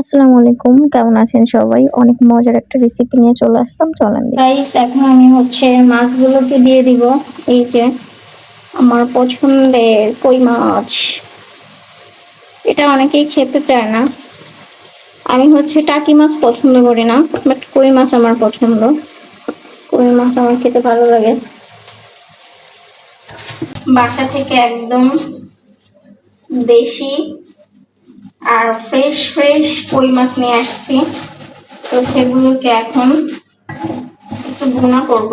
আসসালামু আলাইকুম, কেমন আছেন সবাই? অনেক মজার একটা রেসিপি নিয়ে চলে আসলাম, চলেন। গাইস এখন আমি হচ্ছে মাছগুলোকে দিয়ে দিব। এই যে আমার পছন্দের কই মাছ। এটা অনেকেই খেতে চায় না। আমি হচ্ছে টাকি মাছ পছন্দ করি না বাট কই মাছ আমার পছন্দ। কই মাছ আমার খেতে ভালো লাগে। বাসা থেকে একদম দেশি আর ফ্রেশ ফ্রেশ কই মাছ নিয়ে আসছি। তো সেগুলোকে এখন একটু ভুনা করব।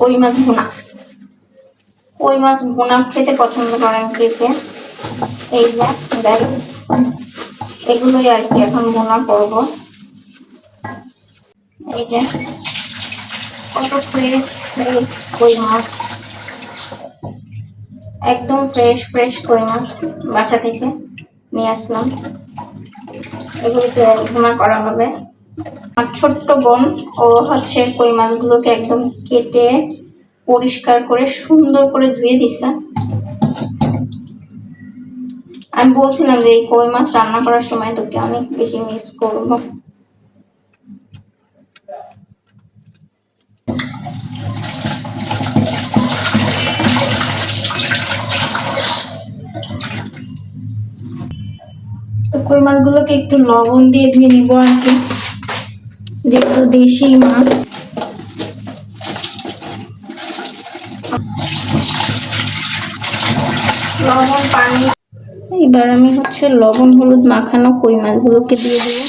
কই মাছ ভুনা। কই মাছ ভুনা খেতে পছন্দ করেন কে এই যে এগুলোই আর কি এখন ভুনা করব। এই যে, কত ফ্রেশ ফ্রেশ কই মাছ। একদম ফ্রেশ ফ্রেশ কই মাছ বাসা থেকে নিয়ে আসলাম। এগুলোকে ভুনা করা হবে। আর ছোট্ট বোন, ও হচ্ছে কই মাছগুলোকে একদম কেটে পরিষ্কার করে সুন্দর করে ধুয়ে দিচ্ছে আমি বলছিলাম যে এই কই মাছ রান্না করার সময় তোকে অনেক বেশি মিস করব। তো কই মাছগুলোকে একটু লবণ দিয়ে ধুয়ে নিব আর কি। যেহেতু দেশি মাছ। লবণ এবার আমি হচ্ছে লবণ, হলুদ মাখানো কই মাছগুলোকে দিয়ে দেবো।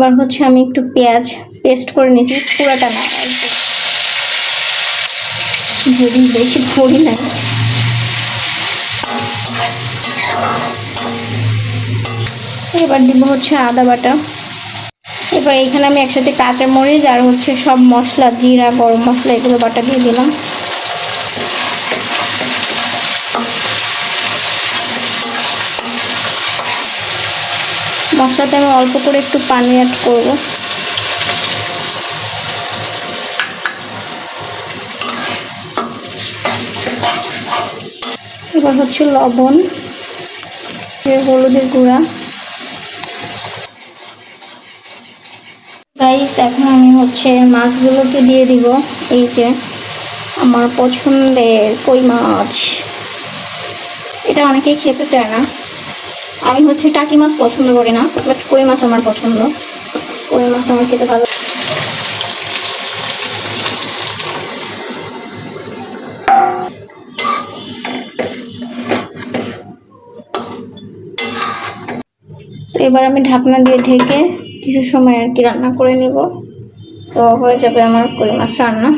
এবার হচ্ছে আমি একটু পেঁয়াজ পেস্ট করে নিয়েছি, পুরাটা না। যদি বেশি ভরি না এবার দিব হচ্ছে আদা বাটা এবার এখানে আমি একসাথে কাঁচা মরিচ আর হচ্ছে সব মশলা, জিরা, গরম মশলা, এগুলো বাটা দিয়ে দিলাম মশলাতে আমি অল্প করে একটু পানি অ্যাড করব। এবার হচ্ছে লবণ হলুদের গুঁড়া। গাইস এখন আমি হচ্ছে মাছগুলোকে দিয়ে দিব, এই যে আমার পছন্দের কই মাছ। এটা অনেকেই খেতে চায় না। আমি হচ্ছে টাকি মাছ পছন্দ করি না বাট কই মাছ আমার পছন্দ? কই মাছ আমার খেতে ভালো এবার আমি ঢাকনা দিয়ে ঢেকে কিছু সময় আর কি রান্না করে নিব। তো হয়ে যাবে আমার কই মাছ রান্না।